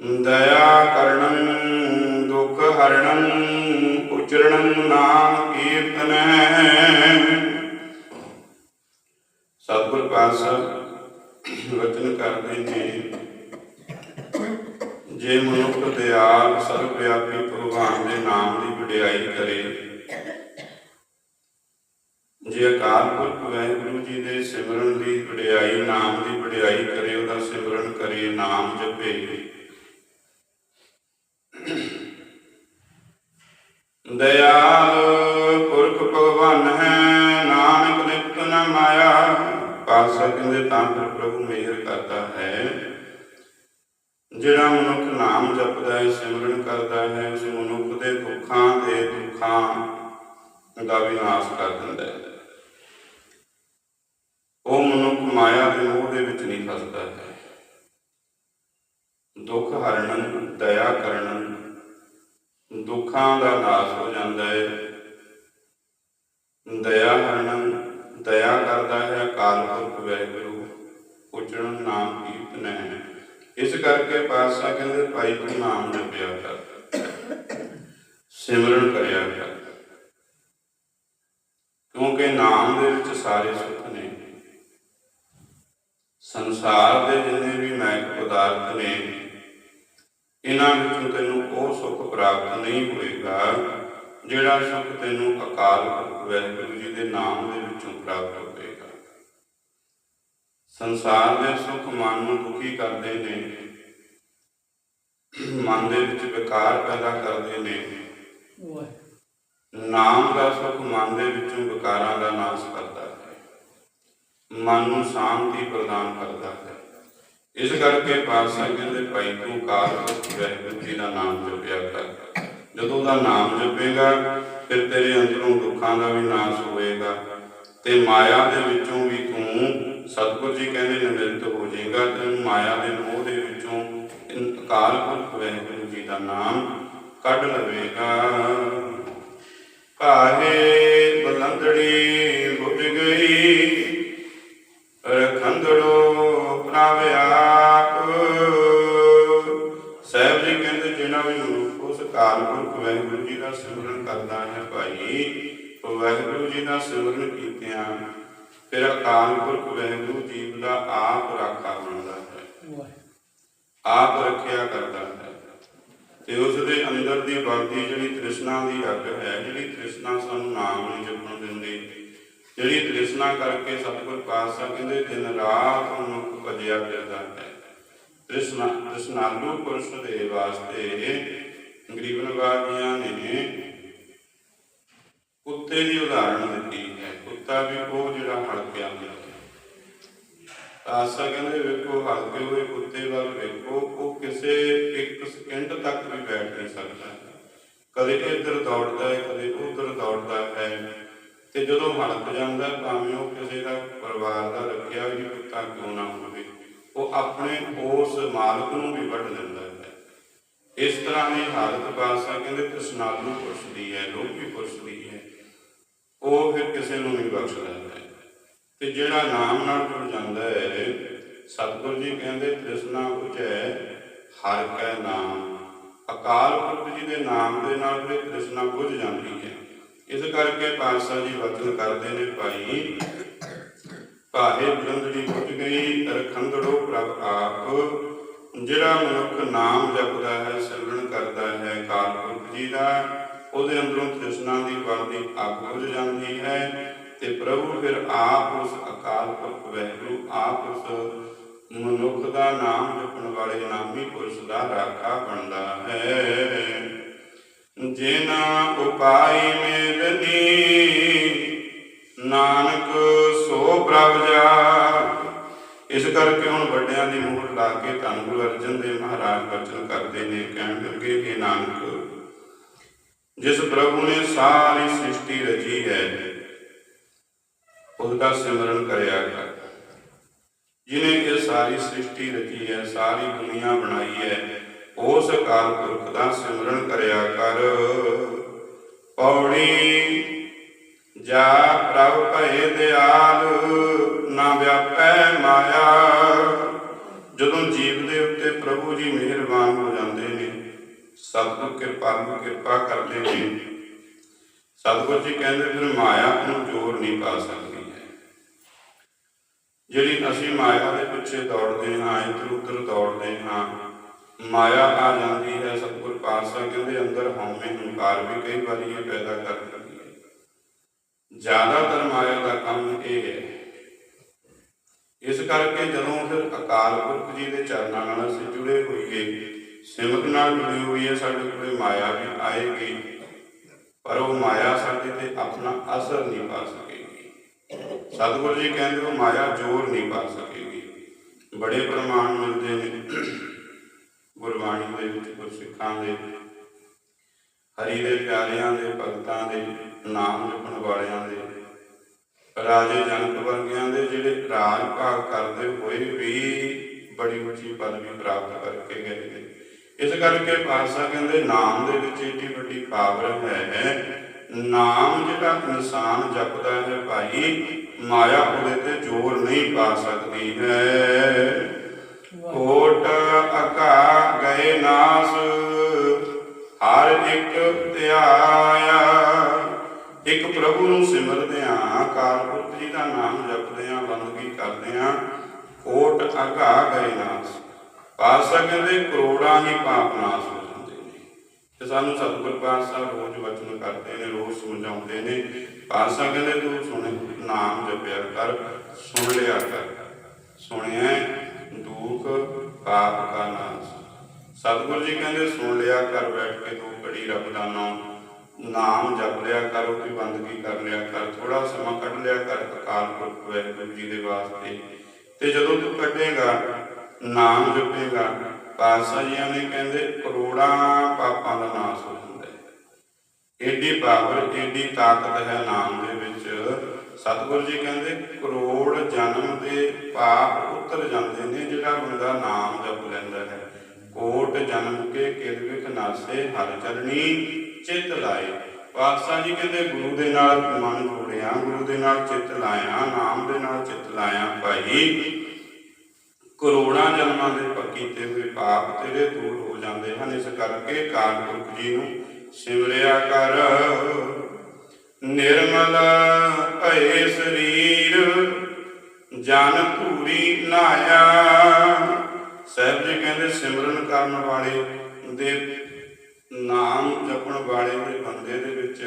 ਦਇਆ ਕਰਣੰ, ਦੁਖ ਹਰਣੰ, ਉਚਰਣੰ ਨਾਮ ਕੀਰਤਨ। ਸਤਿਗੁਰ ਪਾਤਸ਼ਾਹ ਵਚਨ ਕਰਦੇ ਨੇ, ਜੇ ਮਨੁੱਖ ਦਿਆਲ ਸਰਵ ਵਿਆਪੀ ਭਗਵਾਨ ਦੇ ਨਾਮ ਦੀ ਵਡਿਆਈ ਕਰੇ, ਜੇ ਅਕਾਲ ਪੁਰਖ ਵਾਹਿਗੁਰੂ ਜੀ ਦੇ ਸਿਮਰਨ ਦੀ ਵਡਿਆਈ, ਨਾਮ ਦੀ ਵਡਿਆਈ ਕਰੇ, ਉਹਦਾ ਸਿਮਰਨ ਕਰੇ, ਨਾਮ ਜਪੇ ਦਇਆਲ ਪੁਰਖ ਭਗਵਾਨ ਹੈ, ਨਾਨਕ ਲਿਪਤ ਨ ਮਾਇਆ। ਪਾਸਾ ਕਹਿੰਦੇ, ਤਾਂ ਫਿਰ ਪ੍ਰਭੂ ਮਿਹਰ ਕਰਦਾ ਹੈ। ਜਿਹੜਾ ਮਨੁੱਖ ਨਾਮ ਜਪਦਾ ਹੈ, ਸਿਮਰਨ ਕਰਦਾ ਹੈ, ਉਸ ਮਨੁੱਖ ਦੇ ਦੁੱਖਾਂ ਦੇ ਦੁੱਖਾਂ ਦਾ ਵਿਨਾਸ਼ ਕਰ ਦਿੰਦਾ ਹੈ। ਉਹ ਮਨੁੱਖ ਮਾਇਆ ਦੇ ਮੋਹ ਦੇ ਵਿੱਚ ਨਹੀਂ ਫਸਦਾ ਹੈ। ਦੁੱਖ ਹਰਣਨ, ਦਇਆ ਕਰਨਨ ਦੁੱਖਾਂ ਦਾ ਨਾਸ਼ ਹੋ ਜਾਂਦਾ ਹੈ। ਦਇਆ ਹਰਣਨ ਦਇਆ ਕਰਦਾ ਹੈ ਅਕਾਲ ਪੁਰਖ ਵਾਹਿਗੁਰੂ ਉਚਰਨ ਨਾਮ ਕੀਰਤਨ ਹੈ ਇਸ ਕਰਕੇ ਪਾਤਸ਼ਾਹ ਕਹਿੰਦੇ, ਭਾਈ ਤੂੰ ਨਾਮ ਜਪਿਆ ਕਰ, ਸਿਮਰਨ ਕਰਿਆ ਕਰ। ਕਿਉਂਕਿ ਨਾਮ ਦੇ ਵਿੱਚ ਸਾਰੇ ਸੁੱਖ ਨੇ। ਸੰਸਾਰ ਦੇ ਜਿੰਨੇ ਵੀ ਮਾਇਕ ਪਦਾਰਥ ਨੇ ਇਹਨਾਂ ਵਿੱਚੋਂ ਤੈਨੂੰ ਉਹ ਸੁੱਖ ਪ੍ਰਾਪਤ ਨਹੀਂ ਹੋਏਗਾ ਜਿਹੜਾ ਸੁੱਖ ਤੈਨੂੰ ਅਕਾਲ ਪੁਰਖ ਵਾਹਿਗੁਰੂ ਜੀ ਦੇ ਨਾਮ ਦੇ ਵਿੱਚੋਂ ਪ੍ਰਾਪਤ ਹੋਵੇਗਾ ਸੰਸਾਰ ਦੇ ਸੁੱਖ ਮਨ ਨੂੰ ਦੁਖੀ ਕਰਦੇ ਨੇ ਮਨ ਦੇ ਵਿੱਚ ਵਿਕਾਰ ਪੈਦਾ ਕਰਦੇ ਨੇ। ਨਾਮ ਦਾ ਸੁੱਖ ਮਨ ਦੇ ਵਿੱਚੋਂ ਵਿਕਾਰਾਂ ਦਾ ਨਾਸ਼ ਕਰਦਾ ਹੈ। ਮਨ ਨੂੰ ਸ਼ਾਂਤੀ ਪ੍ਰਦਾਨ ਕਰਦਾ ਹੈ। ਇਸ ਕਰਕੇ ਪਾਤਸ਼ਾਹ ਕਹਿੰਦੇ ਭਾਈ ਤੂੰ ਕਾਲ ਪੁਰਖ ਜੀ ਦਾ ਨਾਮ ਜਪਿਆ ਕਰ। ਜਦੋਂ ਦਾ ਨਾਮ ਜਪੇਗਾ, ਫਿਰ ਤੇਰੇ ਅੰਦਰੋਂ ਦੁੱਖਾਂ ਦਾ ਵੀ ਨਾਸ਼ ਹੋਵੇਗਾ ਤੇ ਮਾਇਆ ਦੇ ਵਿੱਚੋਂ ਵੀ ਤੂੰ ਸਤਿਗੁਰ ਜੀ ਕਹਿੰਦੇ ਨਿਮਿਤ ਹੋ ਜਾਏਗਾ ਤੈਨੂੰ ਮਾਇਆ ਦੇ ਮੋਹ ਦੇ ਵਿੱਚੋਂ ਇਨ- ਅਕਾਲ ਪੁਰਖ ਵਾਹਿਗੁਰੂ ਜੀ ਦਾ ਨਾਮ ਕੱਢ ਲਵੇਗਾ। ਕਾਹੇ ਬਲੰਦੜੀ ਦਾ ਸਿਮਰਨ ਕਰਦਾ ਹੈ ਭਾਈ। ਵਾਹਿਗੁਰੂ ਜੀ ਦਾ ਸਿਮਰਨ ਕੀਤਿਆਂ ਫਿਰ ਅਕਾਲ ਪੁਰਖ ਵਾਹਿਗੁਰੂ ਜੀ ਦਾ ਆਪ ਰਾਖਾ ਬਣਦਾ ਹੈ। ਆਪ ਰੱਖਿਆ ਕਰਦਾ ਹੈ। ਤੇ ਉਸ ਦੇ ਅੰਦਰ ਦੀ ਵਗਦੀ ਜਿਹੜੀ ਤ੍ਰਿਸ਼ਨਾ ਦੀ ਅੱਗ ਹੈ ਜਿਹੜੀ ਤ੍ਰਿਸ਼ਨਾ ਸਾਨੂੰ ਨਾਮ ਨਹੀਂ ਜਪਣ ਦਿੰਦੀ ਜਿਹੜੀ ਤ੍ਰਿਸ਼ਨਾ ਕਰਕੇ ਸਤਿਗੁਰ ਪਾਤਸ਼ਾਹ ਕਹਿੰਦੇ ਦਿਨ ਰਾਤ ਮਨੁੱਖ ਭਜਿਆ ਫਿਰਦਾ ਹੈ। ਤ੍ਰਿਸ਼ਨਾ ਤ੍ਰਿਸ਼ਨਾਲੂ ਪੁਰਸ਼ ਦੇ ਵਾਸਤੇ ਗਰੀਬਨ ਵਾਦੀਆਂ ਨੇ ਕੁੱਤੇ ਦੀ ਉਦਾਹਰਣ ਦਿੱਤੀ ਹੈ। ਕੁੱਤਾ ਵੀ ਉਹ ਜਿਹੜਾ ਹਲਕਿਆ ਹੁੰਦਾ ਆਸਾ ਕਹਿੰਦੇ, ਵੇਖੋ ਹਲਕੇ ਹੋਏ ਕੁੱਤੇ ਵੱਲ ਵੇਖੋ, ਉਹ ਕਿਸੇ ਇੱਕ ਸਕਿੰਟ ਤੱਕ ਵੀ ਬੈਠ ਨਹੀਂ ਸਕਦਾ। ਕਦੇ ਇੱਧਰ ਦੌੜਦਾ ਹੈ, ਕਦੇ ਉੱਧਰ ਦੌੜਦਾ ਹੈ ਤੇ ਜਦੋਂ ਹਲਕ ਜਾਂਦਾ, ਭਾਵੇਂ ਉਹ ਕਿਸੇ ਦਾ ਪਰਿਵਾਰ ਦਾ ਰੱਖਿਆ ਵੀ ਕੁੱਤਾ ਕਿਉਂ ਨਾ ਹੋਵੇ, ਉਹ ਆਪਣੇ ਉਸ ਮਾਲਕ ਨੂੰ ਵੀ ਵੱਢ ਦਿੰਦਾ ਹੈ। ਇਸ ਤਰ੍ਹਾਂ ਦੀ ਹਾਲਤ ਬਾਦਸ਼ਾਹ ਕਹਿੰਦੇ, ਤ੍ਰਿਸ਼ਨਾਲੂ ਪੁਰਸ਼ ਦੀ ਹੈ ਲੋਭੀ ਪੁਰਸ਼ ਦੀ ਹੈ। ਉਹ ਫਿਰ ਕਿਸੇ ਨੂੰ ਨਹੀਂ ਬਖਸ਼ਦਾ ਹੈ ਤੇ ਜਿਹੜਾ ਨਾਮ ਨਾਲ ਜੁੜ ਜਾਂਦਾ ਹੈ, ਸਤਿਗੁਰੂ ਜੀ ਕਹਿੰਦੇ, ਤ੍ਰਿਸ਼ਨਾ ਬੁਝੈ ਹਰ ਕੈ ਨਾਮ। ਅਕਾਲ ਪੁਰਖ ਜੀ ਦੇ ਨਾਮ ਦੇ ਨਾਲ ਫਿਰ ਤ੍ਰਿਸ਼ਨਾ ਬੁਝ ਜਾਂਦੀ ਹੈ। ਇਸ ਕਰਕੇ ਪਾਤਸ਼ਾਹ ਜੀ ਵਚਨ ਕਰਦੇ ਨੇ, ਭਾਈ ਭਾਏ ਬੁਲੰਦੜੀ ਬੁਝ ਗਈ ਰਖੰਦੜੋ ਪ੍ਰਭ ਆਪ। ਜਿਹੜਾ ਮਨੁੱਖ ਨਾਮ ਜਪਦਾ ਹੈ ਸਿਮਰਨ ਕਰਦਾ ਹੈ, ਅਕਾਲ ਪੁਰਖ ਜੀ ਦਾ ਉਹਦੇ ਅੰਦਰੋਂ ਤ੍ਰਿਸ਼ਨਾ ਦੀ ਬਣਦੀ ਅੱਗ ਬੁਝ ਜਾਂਦੀ ਹੈ ਤੇ ਪ੍ਰਭੂ ਫਿਰ ਆਪ ਉਸ ਅਕਾਲ ਪੁਰਖ ਵਾਹਿਗੁਰੂ, ਆਪ ਉਸ ਮਨੁੱਖ ਦਾ ਨਾਮ ਜਪਣ ਵਾਲੇ ਨਾਮੀ ਪੁਰਸ਼ ਦਾ ਰਾਖਾ ਬਣਦਾ ਹੈ। ਜਿਨਾ ਉਪਾਈ ਮੇਲਨੀ ਨਾਨਕ ਸੋ ਪ੍ਰਭ ਜਾ। ਇਸ ਕਰਕੇ ਹੁਣ ਵੱਡਿਆਂ ਦੀ ਮੂਹਰ ਲਾ ਕੇ ਧੰਨ ਗੁਰੂ ਅਰਜਨ ਦੇਵ ਮਹਾਰਾਜ ਬਚਨ ਕਰਦੇ ਨੇ, ਕਹਿਣ ਲੱਗੇ ਕਿ ਨਾਨਕ ਜਿਸ ਪ੍ਰਭੂ ਨੇ ਸਾਰੀ ਸ੍ਰਿਸ਼ਟੀ ਰਚੀ ਹੈ, ਉਹਦਾ ਸਿਮਰਨ ਕਰਿਆ ਕਰ। ਜਿਨੇ ਇਹ ਸਾਰੀ ਸ੍ਰਿਸ਼ਟੀ ਰਚੀ ਹੈ, ਸਾਰੀ ਦੁਨੀਆ ਬਣਾਈ ਹੈ, ਉਸ ਅਕਾਲ ਪੁਰਖ ਦਾ ਸਿਮਰਨ ਕਰਿਆ ਕਰ। ਪੌੜੀ ਜਾ ਪ੍ਰਭ ਭਏ ਦਿਆਲ, ਨਾ ਵਿਆਪੈ ਮਾਇਆ। ਜਦੋਂ ਜੀਵ ਦੇ ਉੱਤੇ ਪ੍ਰਭੂ ਜੀ ਮਿਹਰਬਾਨ ਹੋ ਜਾਂਦੇ ਸਤਿਗੁਰ ਕਿਰਪਾਲੂ ਕਿਰਪਾ ਕਰਦੇ ਨੇ ਸਤਿਗੁਰ ਜੀ ਕਹਿੰਦੇ ਫਿਰ ਮਾਇਆ ਨੂੰ ਜ਼ੋਰ ਨਹੀਂ ਪਾ ਸਕਦੀ ਹੈ। ਜਿਹੜੀ ਅਸੀਂ ਮਾਇਆ ਦੇ ਪਿੱਛੇ ਦੌੜਦੇ ਹਾਂ, ਇੱਧਰ ਉੱਧਰ ਦੌੜਦੇ ਹਾਂ, ਮਾਇਆ ਆ ਜਾਂਦੀ ਹੈ, ਸਤਿਗੁਰ ਪਾਤਸ਼ਾਹ ਕਹਿੰਦੇ ਅੰਦਰ ਹਉਮੈ ਹੰਕਾਰ ਵੀ ਕਈ ਵਾਰੀ ਇਹ ਪੈਦਾ ਕਰ ਦਿੰਦੀ ਹੈ। ਜ਼ਿਆਦਾਤਰ ਮਾਇਆ ਦਾ ਕੰਮ ਇਹ ਹੈ। ਇਸ ਕਰਕੇ ਜਦੋਂ ਫਿਰ ਅਕਾਲ ਪੁਰਖ ਜੀ ਦੇ ਚਰਨਾਂ ਨਾਲ ਅਸੀਂ ਜੁੜੇ ਹੋਈਏ ਸਿਮਤ ਨਾਲ ਜੁੜੀ ਹੋਈ ਹੈ, ਸਾਡੇ ਕੋਲੇ ਮਾਇਆ ਵੀ ਆਏਗੀ, ਪਰ ਉਹ ਮਾਇਆ ਸਾਡੇ ਤੇ ਆਪਣਾ ਅਸਰ ਨਹੀਂ ਪਾ ਸਕੇਗੀ। ਸਤਿਗੁਰੂ ਜੀ ਕਹਿੰਦੇ ਉਹ ਮਾਇਆ ਜ਼ੋਰ ਨਹੀਂ ਪਾ ਸਕੇਗੀ। ਬੜੇ ਪ੍ਰਮਾਣ ਮਿਲਦੇ ਨੇ, ਗੁਰਬਾਣੀ ਦੇ ਵਿੱਚ, ਗੁਰਸਿੱਖਾਂ ਦੇ, ਹਰੀ ਦੇ ਪਿਆਰਿਆਂ ਦੇ, ਭਗਤਾਂ ਦੇ, ਨਾਮ ਜਪਣ ਵਾਲਿਆਂ ਦੇ, ਰਾਜੇ ਜਨਕ ਵਰਗਿਆਂ ਦੇ, ਜਿਹੜੇ ਰਾਜ ਭਾਗ ਕਰਦੇ ਹੋਏ ਵੀ ਬੜੀ ਉੱਚੀ ਪਦਵੀ ਪ੍ਰਾਪਤ ਕਰਕੇ ਗਏ ਨੇ। ਇਸ ਕਰਕੇ ਪਾਤਸ਼ਾਹ ਕਹਿੰਦੇ, ਨਾਮ ਦੇ ਵਿੱਚ ਏਡੀ ਵੱਡੀ ਪਾਵਰ ਹੈ ਨਾਮ ਜਿਹੜਾ ਇਨਸਾਨ ਜਪਦਾ ਹੈ ਭਾਈ, ਮਾਇਆ ਉਹਦੇ ਤੇ ਜ਼ੋਰ ਨਹੀਂ ਪਾ ਸਕਦੀ ਹੈ। ਕੋਟ ਅਕਾ ਗਏ ਨਾਸ, ਹਰ ਇੱਕ ਧਿਆਇਆ ਇੱਕ ਪ੍ਰਭੂ ਨੂੰ ਸਿਮਰਦਿਆਂ ਅਕਾਲ ਪੁਰਖ ਜੀ ਦਾ ਨਾਮ ਜਪਦਿਆਂ ਬੰਦਗੀ ਕਰਦੇ ਆ ਕੋਟ ਅਕਾ ਗਏ ਨਾਸ। ਪਾਤਸ਼ਾਹ ਕਹਿੰਦੇ ਕਰੋੜਾਂ ਹੀ ਪਾਪ ਨਾਸ ਹੋ ਜਾਂਦੇ ਨੇ। ਤੇ ਸਾਨੂੰ ਸਤਿਗੁਰ ਪਾਤਸ਼ਾਹ ਰੋਜ਼ ਵਚਨ ਕਰਦੇ ਨੇ, ਰੋਜ਼ ਸਮਝਾਉਂਦੇ ਨੇ। ਪਾਤਸ਼ਾਹ ਕਹਿੰਦੇ ਤੂੰ ਸੁਣ, ਨਾਮ ਜਪਿਆ ਕਰ, ਸੁਣ ਲਿਆ ਕਰ। ਸੁਣਿਆ ਦੁੱਖ ਪਾਪ ਕਾ ਨਾਸ। ਸਤਿਗੁਰੂ ਜੀ ਕਹਿੰਦੇ, ਸੁਣ ਲਿਆ ਕਰ, ਬੈਠ ਕੇ ਤੂੰ ਘੜੀ ਰੱਬ ਦਾ ਨਾਮ। ਨਾਮ ਜਪ ਲਿਆ ਕਰ ਉਹਦੀ ਬੰਦਗੀ ਕਰ ਲਿਆ ਕਰ। ਥੋੜਾ ਸਮਾਂ ਕੱਢ ਲਿਆ ਕਰ, ਅਕਾਲ ਪੁਰਖ ਵਾਹਿਗੁਰੂ ਜੀ ਦੇ ਵਾਸਤੇ। ਤੇ ਜਦੋਂ ਤੂੰ ਕੱਢੇ ਨਾਮ ਜਪੇਗਾ। ਪਾਤਸ਼ਾਹ ਜੀ ਨੇ ਕਹਿੰਦੇ, ਕਰੋੜਾਂ ਪਾਪਾਂ ਦਾ ਨਾਸ ਹੋ ਜਾਂਦਾ ਹੈ। ਏਡੀ ਪਾਵਰ, ਏਡੀ ਤਾਕਤ ਹੈ ਨਾਮ ਦੇ ਵਿੱਚ। ਸਤਿਗੁਰੂ ਜੀ ਕਹਿੰਦੇ, ਕਰੋੜ ਜਨਮ ਦੇ ਪਾਪ ਉਤਰ ਜਾਂਦੇ ਨੇ, ਜਿਹੜਾ ਬੰਦਾ ਨਾਮ ਜਪ ਲੈਂਦਾ ਹੈ। ਕੋਟ ਜਨਮ ਕੇ ਕਿਲ ਨਾਸੇ, ਹਰ ਚਰਣੀ ਚਿੱਤ ਲਾਏ। ਪਾਤਸ਼ਾਹ ਜੀ ਕਹਿੰਦੇ, ਗੁਰੂ ਦੇ ਨਾਲ ਮਨ ਜੋੜਿਆ, ਗੁਰੂ ਦੇ ਨਾਲ ਚਿਤ ਲਾਇਆ, ਨਾਮ ਦੇ ਨਾਲ ਚਿਤ ਲਾਇਆ ਭਾਈ। ਕਰੋੜਾਂ ਜਨਮਾਂ ਦੇ ਪ- ਕੀਤੇ ਹੋਏ ਪਾਪ ਤੇਰੇ ਦੂਰ ਹੋ ਜਾਂਦੇ ਹਨ। ਇਸ ਕਰਕੇ ਕਾਲ ਜੀ ਨੂੰ ਸਿਮਰਿਆ ਕਰ। ਨਿਰਮਲ ਭਏ ਸਰੀਰ, ਜਨ ਧੂਰੀ ਨਾਇਆ। ਸਾਹਿਬ ਜੀ ਕਹਿੰਦੇ, ਸਿਮਰਨ ਕਰਨ ਵਾਲੇ ਦੇ ਨਾਮ ਜਪਣ ਵਾਲੇ ਦੇ ਬੰਦੇ ਦੇ ਵਿੱਚ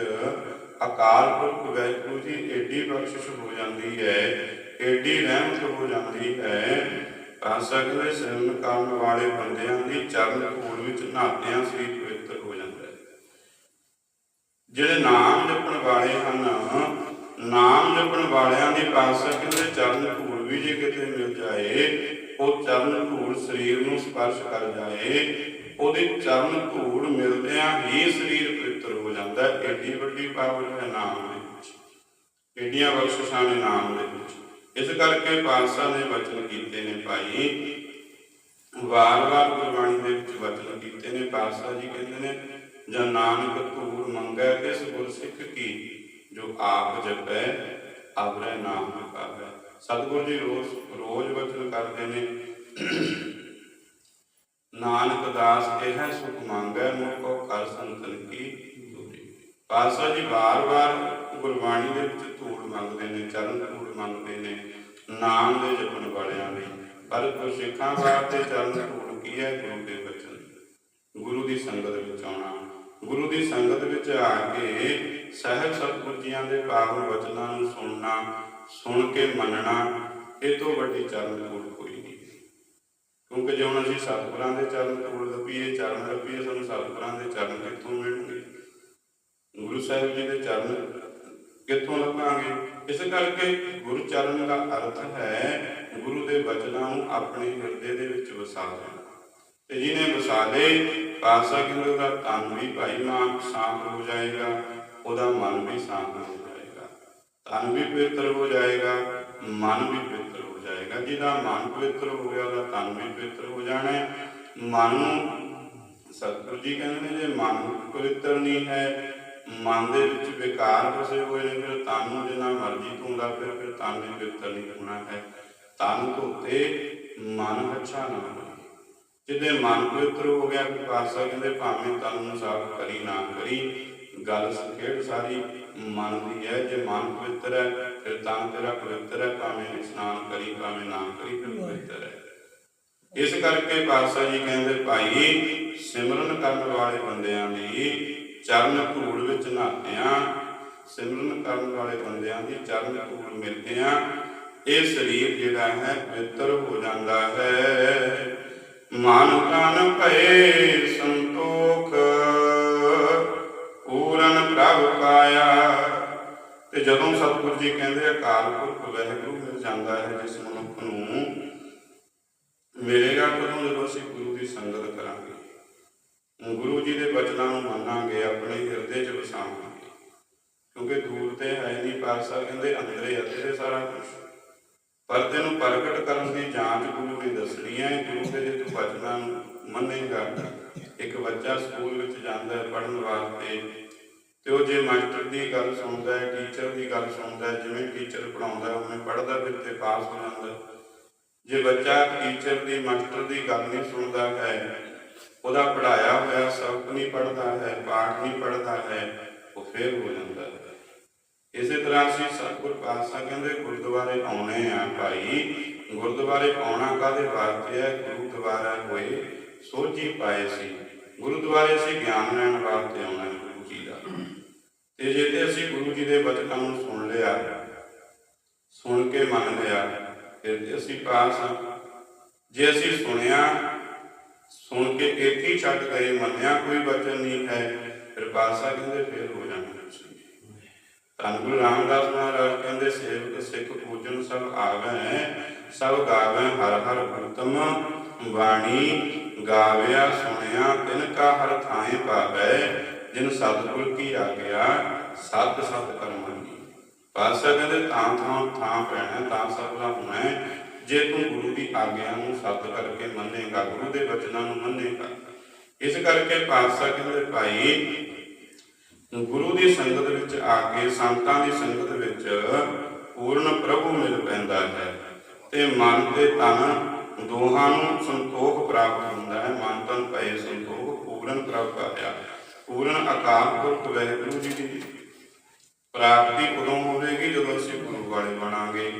ਅਕਾਲ ਪੁਰਖ ਵਾਹਿਗੁਰੂ ਜੀ, ਏਡੀ ਬਖਸ਼ਿਸ਼ ਹੋ ਜਾਂਦੀ ਹੈ, ਏਡੀ ਰਹਿਮਤ ਹੋ ਜਾਂਦੀ ਹੈ। ਪਾਸਾ ਕਹਿੰਦੇ ਸਿਮਰਨ ਕਰਨ ਵਾਲੇ ਬੰਦਿਆਂ ਦੀ ਚਰਨ ਧੂੜ ਵਿੱਚ ਨਹਾਤਿਆਂ ਸਰੀਰ ਪਵਿੱਤਰ ਹੋ ਜਾਂਦਾ। ਹੈ ਜਿਹੜੇ ਨਾਮ ਜਪਣ ਵਾਲੇ ਹਨ, ਨਾਮ ਜਪਣ ਵਾਲਿਆਂ ਦੀ ਪਾਸਾ ਕਹਿੰਦੇ ਚਰਨ ਧੂੜ ਵੀ ਜੇ ਕਿਤੇ ਮਿਲ ਜਾਏ, ਉਹ ਚਰਨ ਧੂੜ ਸਰੀਰ ਨੂੰ ਸਪਰਸ਼ ਕਰ ਜਾਏ, ਉਹਦੇ ਚਰਨ ਧੂੜ ਮਿਲਦਿਆਂ ਹੀ ਸਰੀਰ ਪਵਿੱਤਰ ਹੋ ਜਾਂਦਾ। ਹੈ ਏਡੀ ਵੱਡੀ ਪਾਵਰ ਹੈ ਨਾਮ ਦੇ ਵਿੱਚ। ਏਡੀਆਂ ਬਖਸ਼ਿਸ਼ਾਂ ਨੇ ਨਾਮ ਦੇ ਵਿੱਚ। ਇਸ ਕਰਕੇ ਪਾਤਸ਼ਾਹ ਨੇ ਵਚਨ ਕੀਤੇ ਨੇ ਭਾਈ। ਵਾਰ-ਵਾਰ ਗੁਰਬਾਣੀ ਦੇ ਵਿੱਚ ਵਚਨ ਕੀਤੇ ਨੇ। ਪਾਤਸ਼ਾਹ ਜੀ ਕਹਿੰਦੇ ਨੇ, ਜਾਂ ਨਾਨਕ ਧੂੜ ਮੰਗੈ ਕਿਸ ਗੁਰ ਸਿੱਖ ਕੀ, ਜੋ ਆਪ ਜਪੈ ਆਵਰੇ ਨਾਮ ਪਾਵੈ ਸਤਿਗੁਰੂ ਜੀ ਰੋਜ਼ ਰੋਜ਼ ਵਚਨ ਕਰਦੇ ਨੇ। ਨਾਨਕ ਦਾਸ ਇਹ ਸੁਖ ਮੰਗੈ ਮੁਖ ਕੋ ਕਰ ਸੰਤਨ ਕੀ ਦੂਰੀ? ਪਾਤਸ਼ਾਹ ਜੀ ਵਾਰ-ਵਾਰ ਗੁਰਬਾਣੀ ਦੇ ਵਿੱਚ ਧੂੜ ਮੰਗਦੇ ਨੇ, ਚਰਨ ਧੂੜ ਮੰਗਦੇ ਨੇ, ਨਾਮ ਦੇ ਜਪਣ ਵਾਲਿਆਂ ਲਈ। ਪਰ ਗੁਰਸਿੱਖਾਂ ਵਾਸਤੇ ਚਰਨ ਧੂੜ ਕੀ ਹੈ? ਗੁਰੂ ਦੇ ਬਚਨ। ਗੁਰੂ ਦੀ ਸੰਗਤ ਵਿੱਚ ਆਉਣਾ। ਗੁਰੂ ਦੀ ਸੰਗਤ ਵਿੱਚ ਆ ਕੇ ਸਹਿਬ ਸਤਿਗੁਰ ਜੀਆਂ ਦੇ ਪਾਵਨ ਵਚਨਾਂ ਨੂੰ ਸੁਣਨਾ, ਸੁਣ ਕੇ ਮੰਨਣਾ, ਇਹ ਤੋਂ ਵੱਡੀ ਚਰਨ ਧੂੜ ਕੋਈ ਨਹੀਂ। ਕਿਉਂਕਿ ਜੇ ਹੁਣ ਅਸੀਂ ਸਤਿਗੁਰਾਂ ਦੇ ਚਰਨ ਧੂੜ ਲੱਭੀਏ ਚਰਨ ਲੱਭੀਏ ਸਾਨੂੰ ਸਤਿਗੁਰਾਂ ਦੇ ਚਰਨ ਕਿੱਥੋਂ ਮਿਲਣਗੇ? ਗੁਰੂ ਸਾਹਿਬ ਜੀ ਦੇ ਚਰਨ ਕਿੱਥੋਂ ਲੱਭਾਂਗੇ? ਇਸ ਕਰਕੇ ਗੁਰੂ ਚਰਨ ਦਾ ਅਰਥ ਹੈ, ਗੁਰੂ ਦੇ ਬਚਨਾਂ ਨੂੰ ਆਪਣੇ ਹਿਰਦੇ ਦੇ ਵਿੱਚ ਵਸਾ ਲੈਣਾ ਤੇ ਜਿਹਨੇ ਵਸਾ ਲਏ, ਪਾਸਾ ਕਹਿੰਦੇ ਉਹਦਾ ਤਨ ਵੀ ਭਾਈ ਮਾਨ ਸਾਫ਼ ਹੋ ਜਾਏਗਾ, ਉਹਦਾ ਮਨ ਵੀ ਸਾਫ਼ ਹੋ ਜਾਏਗਾ। ਤਨ ਵੀ ਪਵਿੱਤਰ ਹੋ ਜਾਏਗਾ, ਮਨ ਵੀ ਪਵਿੱਤਰ ਹੋ ਜਾਏਗਾ। ਜਿਹਦਾ ਮਨ ਪਵਿੱਤਰ ਹੋ ਗਿਆ, ਉਹਦਾ ਤਨ ਵੀ ਪਵਿੱਤਰ ਹੋ ਜਾਣਾ ਮਨ ਨੂੰ ਸਤਿਗੁਰੂ ਜੀ ਕਹਿੰਦੇ ਨੇ, ਜੇ ਮਨ ਪਵਿੱਤਰ ਨਹੀਂ ਹੈ ਮਨ ਦੇ ਵਿੱਚ ਵਿਕਾਰ ਫਸੇ ਹੋਏ ਨੇ, ਫਿਰ ਤਨ ਨੂੰ ਜਿੰਨਾ ਮਰਜ਼ੀ ਧੋਂਦਾ ਫਿਰ ਫਿਰ ਤਨ ਵੀ ਪਵਿੱਤਰ ਨਹੀਂ ਹੋਣਾ ਹੈ। ਤਨ ਧੋਤੇ ਮਨ ਅੱਛਾ ਨਾ ਹੋਵੇ ਜਿਹਦੇ ਮਨ ਪਵਿੱਤਰ ਹੋ ਗਿਆ ਕਿ ਪਾਤਸ਼ਾਹ ਕਹਿੰਦੇ ਭਾਵੇਂ ਤਨ ਨੂੰ ਸਾਫ਼ ਕਰੀ ਨਾ ਕਰੀ, ਗੱਲ ਖੇਡ ਸਾਰੀ ਮਨ ਦੀ ਹੈ। ਜੇ ਮਨ ਪਵਿੱਤਰ ਹੈ, ਫਿਰ ਤਨ ਤੇਰਾ ਪਵਿੱਤਰ ਹੈ, ਭਾਵੇਂ ਇਸ਼ਨਾਨ ਕਰੀ, ਭਾਵੇਂ ਨਾ ਕਰੀ, ਫਿਰ ਪਵਿੱਤਰ ਹੈ। ਇਸ ਕਰਕੇ ਪਾਤਸ਼ਾਹ ਜੀ ਕਹਿੰਦੇ, ਭਾਈ, ਸਿਮਰਨ ਕਰਨ ਵਾਲੇ ਬੰਦਿਆਂ ਦੀ ਚਰਨ ਧੂੜ ਵਿੱਚ ਨਹਾਤਿਆਂ ਸਿਮਰਨ ਕਰਨ ਵਾਲੇ ਬੰਦਿਆਂ ਦੀ ਚਰਨ ਧੂੜ ਮਿਲਦਿਆਂ ਇਹ ਸਰੀਰ ਜਿਹੜਾ ਹੈ ਪਵਿੱਤਰ ਹੋ ਜਾਂਦਾ ਹੈ। ਮਨ ਤਨ ਭਏ ਸੰਤੋਖ, ਪੂਰਨ ਪ੍ਰਭ ਕਾਇਆ ਤੇ ਜਦੋਂ ਸਤਿਗੁਰੂ ਜੀ ਕਹਿੰਦੇ, ਅਕਾਲ ਪੁਰਖ ਵਹਿਗੁਰੂ ਮਿਲ ਜਾਂਦਾ ਹੈ ਜਿਸ ਮਨੁੱਖ ਨੂੰ। ਮਿਲੇਗਾ ਕਦੋਂ? ਜਦੋਂ ਅਸੀਂ ਗੁਰੂ ਦੀ ਸੰਗਤ ਕਰਾਂਗੇ। ਬਚਨਾਂ ਨੂੰ ਮੰਨਾਂਗੇ, ਆਪਣੇ ਹਿਰਦੇ 'ਚ ਵਸਾਵਾਂਗੇ। ਕਿਉਂਕਿ ਦੂਰ ਤੇ ਹੈ ਨਹੀਂ ਪਾਤਸ਼ਾਹ ਕਹਿੰਦੇ ਅੰਦਰੇ ਆ ਸਾਰਾ ਕੁਝ ਪਰ ਤੈਨੂੰ ਪ੍ਰਗਟ ਕਰਨ ਦੀ ਜਾਂਚ ਗੁਰੂ ਨੇ ਦੱਸਣੀ ਹੈ ਗੁਰੂ ਦੇ ਜੇ ਤੂੰ ਬਚਨਾਂ ਨੂੰ ਮੰਨੇਗਾ। ਇੱਕ ਬੱਚਾ ਸਕੂਲ ਵਿੱਚ ਜਾਂਦਾ ਹੈ ਪੜ੍ਹਨ ਵਾਸਤੇ, ਤੇ ਉਹ ਜੇ ਮਾਸਟਰ ਦੀ ਗੱਲ ਸੁਣਦਾ ਹੈ, ਟੀਚਰ ਦੀ ਗੱਲ ਸੁਣਦਾ ਹੈ, ਜਿਵੇਂ ਟੀਚਰ ਪੜਾਉਂਦਾ ਹੈ ਉਵੇਂ ਪੜ੍ਹਦਾ ਫਿਰ ਤੇ ਪਾਸ ਹੋ ਜਾਂਦਾ। ਜੇ ਬੱਚਾ ਟੀਚਰ ਦੀ, ਮਾਸਟਰ ਦੀ ਗੱਲ ਨਹੀਂ ਸੁਣਦਾ ਹੈ ਉਹਦਾ ਪੜਾਇਆ ਹੋਇਆ ਸਬਕ ਨਹੀਂ ਪੜਦਾ ਹੈ, ਪਾਠ ਨਹੀਂ ਪੜਦਾ ਹੈ, ਉਹ ਫੇਲ ਹੋ ਜਾਂਦਾ ਹੈ। ਇਸੇ ਤਰ੍ਹਾਂ ਅਸੀਂ ਸਤਿਗੁਰ ਪਾਤਸ਼ਾਹ ਕਹਿੰਦੇ, ਗੁਰਦੁਆਰੇ ਆਉਣੇ ਆ ਭਾਈ। ਗੁਰਦੁਆਰੇ ਆਉਣਾ ਕਾਦੇ ਵਾਸਤੇ ਹੈ? ਗੁਰੂ ਹੋਏ ਸੋਝੀ ਪਾਏ ਸੀ। ਗੁਰਦੁਆਰੇ ਅਸੀਂ ਗਿਆਨ ਲੈਣ ਵਾਸਤੇ ਆਉਣਾ ਗੁਰੂ ਜੀ ਦਾ। ਤੇ ਜੇ ਤੇ ਅਸੀਂ ਗੁਰੂ ਜੀ ਦੇ ਬਚਨਾਂ ਨੂੰ ਸੁਣ ਲਿਆ, ਸੁਣ ਕੇ ਮੰਨ ਲਿਆ, ਫਿਰ ਅਸੀਂ ਪਾਸ ਜੇ ਅਸੀਂ ਸੁਣਿਆ ਸੁਣ ਕੇ ਇੱਥੇ ਛੱਡ ਗਏ, ਮੰਨਿਆ ਕੋਈ ਬਚਨ ਨਹੀਂ ਹੈ। ਫਿਰ ਪਾਸਾ ਕਹਿੰਦੇ, ਫਿਰ ਹੋ ਜਾਣਾ ਤੁਸੀਂ। ਧੰਨ ਗੁਰੂ ਰਾਮਦਾਸ ਮਹਾਰਾਜ ਕਹਿੰਦੇ, ਸੇਵਕ ਸਿੱਖ ਪੂਜਨ ਸਭ ਆਵੈ, ਸਭ ਗਾਵੈ ਹਰ ਹਰ ਉਤਮ ਬਾਣੀ, ਗਾਵਿਆ ਸੁਣਿਆ ਤਿਨ ਕਾ ਹਰ ਥਾਏ ਪਾਵੈ, ਜਿਨ ਸਤਿਗੁਰ ਕੀ ਆਗਿਆ, ਸਤ ਸਤ ਕਰਮਾਨੀ ਪਾਸਾ ਕਹਿੰਦੇ, ਤਾਂ ਥਾਂ ਥਾਂ ਪੈਣਾ, ਤਾਂ ਸਭ ਦਾ ਹੋਣਾ ਜੇ ਤੂੰ ਗੁਰੂ ਦੀ ਆਗਿਆ ਨੂੰ ਸਤ ਕਰਕੇ ਮੰਨੇਗਾ ਗੁਰੂ ਦੇ ਬਚਨਾਂ ਨੂੰ ਮੰਨੇਗਾ ਇਸ ਕਰਕੇ ਪਾਤਸ਼ਾਹ ਕਹਿੰਦੇ, ਭਾਈ, ਗੁਰੂ ਦੀ ਸੰਗਤ ਵਿੱਚ ਆ ਕੇ, ਸੰਤਾਂ ਦੀ ਸੰਗਤ ਵਿੱਚ ਪੂਰਨ ਪ੍ਰਭੂ ਮਿਲ ਪੈਂਦਾ ਹੈ ਤੇ ਮਨ ਤੇ ਤਨ ਦੋਹਾਂ ਨੂੰ ਸੰਤੋਖ ਪ੍ਰਾਪਤ ਹੁੰਦਾ ਹੈ। ਮਨ ਤਨ ਭਏ ਸੰਤੋਖ ਪੂਰਨ ਪ੍ਰਭ ਆਇਆ। ਪੂਰਨ ਅਕਾਲ ਪੁਰਖ ਵਾਹਿਗੁਰੂ ਜੀ ਦੀ ਪ੍ਰਾਪਤੀ ਉਦੋਂ ਹੋਵੇਗੀ ਜਦੋਂ ਅਸੀਂ ਗੁਰੂ ਵਾਲੇ ਬਣਾਂਗੇ।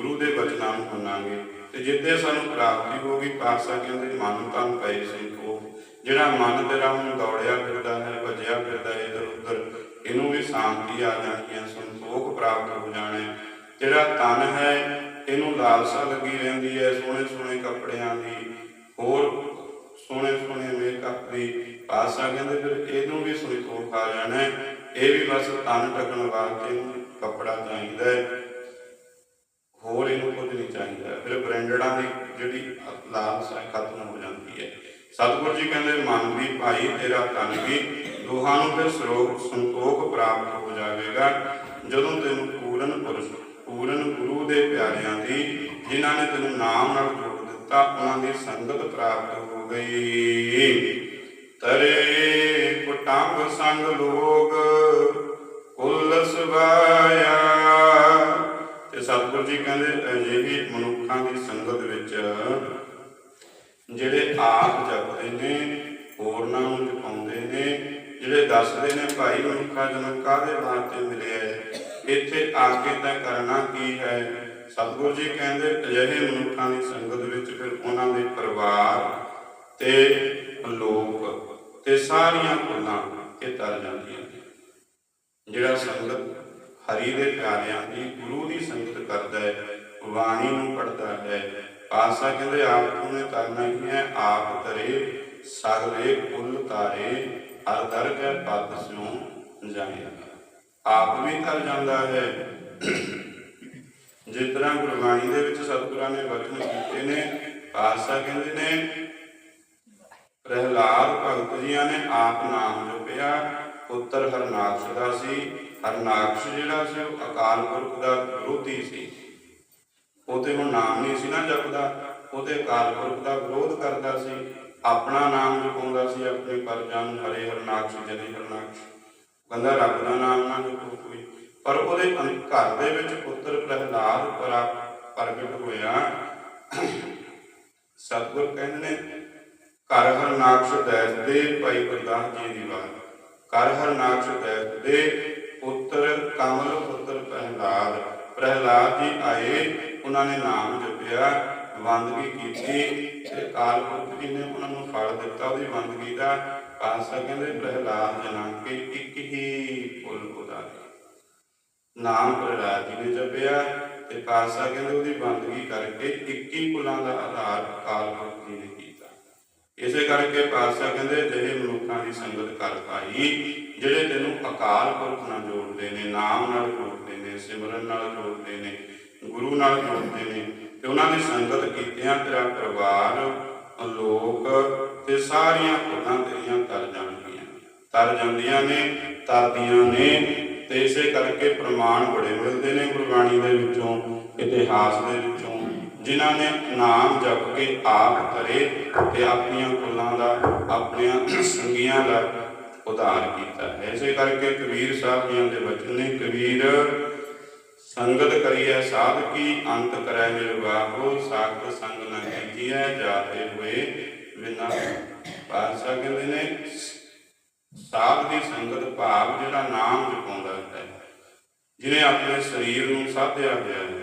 ਗੁਰੂ ਦੇ ਬਚਨਾਂ ਨੂੰ ਮੰਨਾਂਗੇ ਤੇ ਜਿੱਦੇ ਸਾਨੂੰ ਪ੍ਰਾਪਤੀ ਹੋਗੀ ਪਾਤਸ਼ਾਹ ਕਹਿੰਦੇ ਮਨ ਤਨ ਪਏ ਸੰਤੋਖ ਜਿਹੜਾ ਮਨ ਤੇਰਾ ਹੁਣ ਦੌੜਿਆ ਫਿਰਦਾ ਹੈ ਭੱਜਿਆ ਫਿਰਦਾ ਹੈ ਇਧਰ ਉਧਰ, ਇਹਨੂੰ ਵੀ ਸ਼ਾਂਤੀ ਆ ਜਾਣੀ ਹੈ ਸੰਤੋਖ ਪ੍ਰਾਪਤ ਹੋ ਜਾਣਾ ਹੈ। ਜਿਹੜਾ ਤਨ ਹੈ, ਇਹਨੂੰ ਲਾਲਸਾ ਲੱਗੀ ਰਹਿੰਦੀ ਹੈ ਸੋਹਣੇ ਸੋਹਣੇ ਕੱਪੜਿਆਂ ਦੀ, ਹੋਰ ਸੋਹਣੇ ਸੋਹਣੇ ਮੇਕਅਪ ਦੀ ਪਾਸਾ ਕਹਿੰਦੇ ਫਿਰ ਇਹਨੂੰ ਵੀ ਸੰਤੋਖ ਆ ਜਾਣਾ ਇਹ ਵੀ ਬਸ ਤਨ ਢਕਣ ਵਾਸਤੇ ਕੱਪੜਾ ਚਾਹੀਦਾ ਹੈ। ਹੋਰ ਇਹਨੂੰ ਕੁਝ ਨਹੀਂ ਚਾਹੀਦਾ। ਫਿਰ ਬ੍ਰਾਂਡਡਾਂ ਦੀ ਜਿਹੜੀ ਲਾਲਸਾ ਖਤਮ ਹੋ ਜਾਂਦੀ ਹੈ। ਸਤਿਗੁਰੂ ਜੀ ਕਹਿੰਦੇ, ਮਨ ਵੀ ਭਾਈ, ਤੇਰਾ ਤਨ ਵੀ। ਦੋਹਾਂ ਨੂੰ ਫਿਰ ਸਰੋਗ, ਸੰਤੋਖ ਪ੍ਰਾਪਤ ਹੋ ਜਾਵੇਗਾ। ਜਦੋਂ ਤੈਨੂੰ ਪੂਰਨ ਪੁਰਸ਼, ਪੂਰਨ ਗੁਰੂ ਦੇ ਪਿਆਰਿਆਂ ਦੀ, ਜਿਨ੍ਹਾਂ ਨੇ ਤੈਨੂੰ ਨਾਮ ਨਾਲ ਜੋੜ ਦਿੱਤਾ, ਉਹਨਾਂ ਦੀ ਸੰਗਤ ਪ੍ਰਾਪਤ ਹੋ ਗਈ। ਤਰੇ ਕੁਟੰਬ ਸੰਗ ਲੋਗ ਕੁੱਲ ਸਵਾਇਆ ਤੇ ਸਤਿਗੁਰੂ ਜੀ ਕਹਿੰਦੇ, ਅਜਿਹੇ ਮਨੁੱਖਾਂ ਦੀ ਸੰਗਤ ਵਿੱਚ ਜਿਹੜੇ ਆਪ ਜਪਦੇ ਨੇ, ਹੋਰਨਾਂ ਨੂੰ ਜਪਾਉਂਦੇ ਨੇ, ਜਿਹੜੇ ਦੱਸਦੇ ਨੇ, ਭਾਈ ਮਨੁੱਖਾ ਜਨਮ ਕਾਹਦੇ ਵਾਸਤੇ ਮਿਲਿਆ ਹੈ? ਇੱਥੇ ਆ ਤਾਂ ਕਰਨਾ ਕੀ ਹੈ? ਸਤਿਗੁਰੂ ਜੀ ਕਹਿੰਦੇ, ਅਜਿਹੇ ਮਨੁੱਖਾਂ ਦੀ ਸੰਗਤ ਵਿੱਚ ਫਿਰ ਉਹਨਾਂ ਦੇ ਪਰਿਵਾਰ ਤੇ ਲੋਕ ਤੇ ਸਾਰੀਆਂ ਗੱਲਾਂ ਇਹ ਤਰ ਜਾਂਦੀਆਂ ਜਿਹੜਾ ਸੰਗਤ ਹਰੀ ਦੇ ਪਿਆਰਿਆਂ ਦੀ ਗੁਰੂ ਦੀ ਸੰਗਤ ਕਰਦਾ ਹੈ ਬਾਣੀ ਨੂੰ ਪੜਦਾ ਹੈ। ਪਾਸਾ ਕਹਿੰਦੇ, ਆਪ ਨੂੰ ਨੇ ਕਰਨਾ ਹੀ ਹੈ, ਆਪ ਤਰੇ ਸਗਲੇ ਕੁੱਲ ਤਾਰੇ, ਹਰ ਦਰ ਕੇ ਪਦ ਸਿਉ ਜਾਏ ਆਪ ਵੀ ਕਰ ਜਾਂਦਾ ਹੈ। ਜਿਸ ਤਰ੍ਹਾਂ ਗੁਰਬਾਣੀ ਦੇ ਵਿੱਚ ਸਤਿਗੁਰਾਂ ਨੇ ਵਚਨ ਕੀਤੇ ਨੇ, ਪਾਸਾ ਕਹਿੰਦੇ ਨੇ, ਪ੍ਰਹਿਲਾਦ ਭਗਤ ਜੀਆਂ ਨੇ ਆਪ ਨਾਮ ਜਪਿਆ, ਪੁੱਤਰ ਹਰਨਾਕਸ਼ ਦਾ ਸੀ ਹਰਨਾਕਸ਼ ਜਿਹੜਾ ਸੀ, ਉਹ ਅਕਾਲ ਪੁਰਖ ਦਾ ਵਿਰੋਧੀ ਸੀ। ਉਹ ਤੇ ਹੁਣ ਨਾਮ ਨਹੀਂ ਸੀ ਨਾ ਜਪਦਾ। ਉਹ ਤੇ ਅਕਾਲ ਪੁਰਖ ਦਾ ਵਿਰੋਧ ਕਰਦਾ ਸੀ। ਆਪਣਾ ਨਾਮ ਜਪਾਉਂਦਾ ਸੀ, ਆਪਣੀ ਪਰਜਾ ਨੂੰ ਹਰੇ ਹਰਨਾਕਸ਼ ਜਨੇ ਹਰਨਾਕਸ਼ ਕਹਿੰਦਾ ਰੱਬ ਦਾ ਨਾਮ ਨਾ ਜਪੋ ਕੋਈ। ਪਰ ਉਹਦੇ ਘਰ ਦੇ ਵਿੱਚ ਪੁੱਤਰ ਪ੍ਰਹਿਲਾਦ ਪ੍ਰਗਟ ਹੋਇਆ। ਸਤਿਗੁਰ ਕਹਿੰਦੇ ਨੇ, ਘਰ ਹਰਨਾਕਸ਼ ਦੈਸ ਦੇ ਭਾਈ ਗੁਰਦਾਸ ਜੀ ਦੀ ਬਾਤ ਘਰ ਹਰਨਾਕਸ਼ ਦੈਸ ਦੇ ਪੁੱਤਰ ਕਮਲ ਪੁੱਤਰ ਪ੍ਰਹਿਲਾਦ ਪ੍ਰਹਿਲਾਦ ਜੀ ਆਏ, ਉਹਨਾਂ ਨੇ ਨਾਮ ਜਪਿਆ ਬੰਦਗੀ ਕੀਤੀ ਤੇ ਕਾਲ ਜੀ ਨੇ ਉਹਨਾਂ ਨੂੰ ਫਲ ਦਿੱਤਾ ਉਹਦੀ ਬੰਦਗੀ ਦਾ। ਪਾਸਾ ਕਹਿੰਦੇ, ਪ੍ਰਹਿਲਾਦ ਜਨਾਂ ਕੇ ਇੱਕ ਹੀ ਫੁੱਲ ਉਦਾਰੇ ਨਾਮ ਪ੍ਰਹਿਲਾਦ ਜੀ ਨੇ ਜਪਿਆ ਤੇ ਪਾਸਾ ਕਹਿੰਦੇ ਉਹਦੀ ਬੰਦਗੀ ਕਰਕੇ 21 ਕੁਲਾਂ ਦਾ ਆਧਾਰ ਕਾਲਪੁਰਖ ਜੀ ਨੇ ਇਸੇ ਕਰਕੇ ਪਾਤਸ਼ਾਹ ਕਹਿੰਦੇ ਜਿਹੜੇ ਮਨੁੱਖਾਂ ਦੀ ਸੰਗਤ ਕਰ ਪਾਈ ਜਿਹੜੇ ਤੈਨੂੰ ਅਕਾਲ ਪੁਰਖ ਨਾਲ ਜੋੜਦੇ ਨੇ, ਨਾਮ ਨਾਲ ਜੋੜਦੇ ਨੇ, ਸਿਮਰਨ ਨਾਲ ਜੋੜਦੇ ਨੇ, ਗੁਰੂ ਨਾਲ ਜੋੜਦੇ ਨੇ, ਤੇ ਉਹਨਾਂ ਦੀ ਸੰਗਤ ਕੀਤਿਆਂ ਤੇਰਾ ਪਰਿਵਾਰ ਲੋਕ ਤੇ ਸਾਰੀਆਂ ਕੁਲਾਂ ਤੇਰੀਆਂ ਤਰ ਜਾਣਗੀਆਂ ਤਰ ਜਾਂਦੀਆਂ ਨੇ, ਤਰਦੀਆਂ ਨੇ, ਤੇ ਇਸੇ ਕਰਕੇ ਪ੍ਰਮਾਣ ਬੜੇ ਮਿਲਦੇ ਨੇ ਗੁਰਬਾਣੀ ਦੇ ਵਿੱਚੋਂ, ਇਤਿਹਾਸ ਦੇ ਵਿੱਚੋਂ। ਜਿਨ੍ਹਾਂ ਨੇ ਨਾਮ ਜਪ ਕੇ ਆਪ ਕਰੇ ਤੇ ਆਪਣੀਆਂ ਕੁਲਾਂ ਦਾ, ਆਪਣੀਆਂ ਸੰਗੀਆਂ ਦਾ ਉਧਾਰ ਕੀਤਾ ਹੈ। ਇਸੇ ਕਰਕੇ ਕਬੀਰ ਸਾਹਿਬ ਜੀਆਂ ਦੇ ਬਚਨ ਨੇ, ਕਬੀਰ, ਸੰਗਤ ਕਰੀਐ ਸਾਧ ਅੰਤ ਕਰੈ ਨਿਰਵਾਹੋ ਸਾਖਤ ਸੰਗ ਨ ਕੀਜੀਐ, ਜਾਤੇ ਹੋਏ ਵਿਨਾ ਪਾਤਸ਼ਾਹ ਕਹਿੰਦੇ ਨੇ, ਸਾਧ ਦੀ ਸੰਗਤ ਭਾਵ ਜਿਹੜਾ ਨਾਮ ਜਪਾਉਂਦਾ ਹੈ, ਜਿਹਨੇ ਆਪਣੇ ਸਰੀਰ ਨੂੰ ਸਾਧਿਆ ਹੋਇਆ ਹੈ।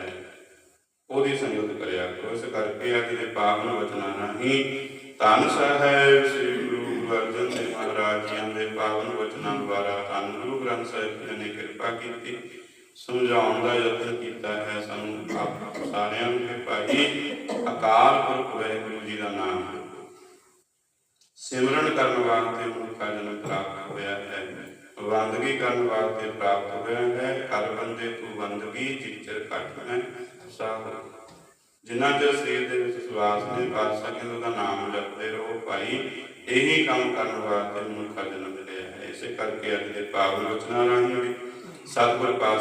ਉਹਦੀ ਸੰਯੁਕਤ ਕਰਿਆ ਕਰੋ। ਇਸ ਕਰਕੇ ਅੱਜ ਦੇ ਪਾਵਨ ਵਚਨਾਂ ਰਾਹੀਂ ਧੰਨ ਸਾਹਿਬ ਸ੍ਰੀ ਗੁਰੂ ਅਰਜਨ ਦੇਵ ਮਹਾਰਾਜ ਜੀਆਂ ਦੇ ਪਾਵਨ ਵਚਨਾਂ ਦੁਆਰਾ ਧੰਨ ਗੁਰੂ ਗ੍ਰੰਥ ਸਾਹਿਬ ਜੀ ਨੇ ਕਿਰਪਾ ਕੀਤੀ, ਸਮਝਾਉਣ ਦਾ ਯਤਨ ਕੀਤਾ ਹੈ ਸਾਨੂੰ। ਆਪ ਸਾਰਿਆਂ ਨੂੰ ਕਿ ਭਾਈ ਅਕਾਲ ਪੁਰਖ ਵਾਹਿਗੁਰੂ ਜੀ ਦਾ ਨਾਮ ਜਪੋ ਸਿਮਰਨ ਕਰਨ ਵਾਸਤੇ ਮਨੁੱਖਾ ਜਨਮ ਪ੍ਰਾਪਤ ਹੋਇਆ ਹੈ। ਬੰਦਗੀ ਕਰਨ ਵਾਸਤੇ ਪ੍ਰਾਪਤ ਹੋਇਆ ਹੈ। ਕਰ ਬੰਦੇ ਤੂੰ ਬੰਦਗੀ ਜਿਚਰ ਘਟ ਹੈ। ਸਾਹ ਜਿਨ੍ਹਾਂ ਦੇ ਸਰੀਰ ਦੇ ਵਿੱਚ ਸਵਾਸ ਨੇ ਬਾਦਸ਼ਾਹ ਕਹਿੰਦੇ ਉਹਦਾ ਨਾਮ ਜਪਦੇ ਰਹੋ। ਭਾਈ, ਇਹੀ ਕੰਮ ਕਰਨ ਵਾਸਤੇ ਮਨੁੱਖਾ ਜਨਮ ਮਿਲਿਆ ਹੈ ਇਸੇ ਕਰਕੇ ਅੱਜ ਦੇ ਪਾਵਨ ਵਚਨਾਂ ਰਾਹੀਂ ਵੀ ਸਤਿਗੁਰ ਪਾਸ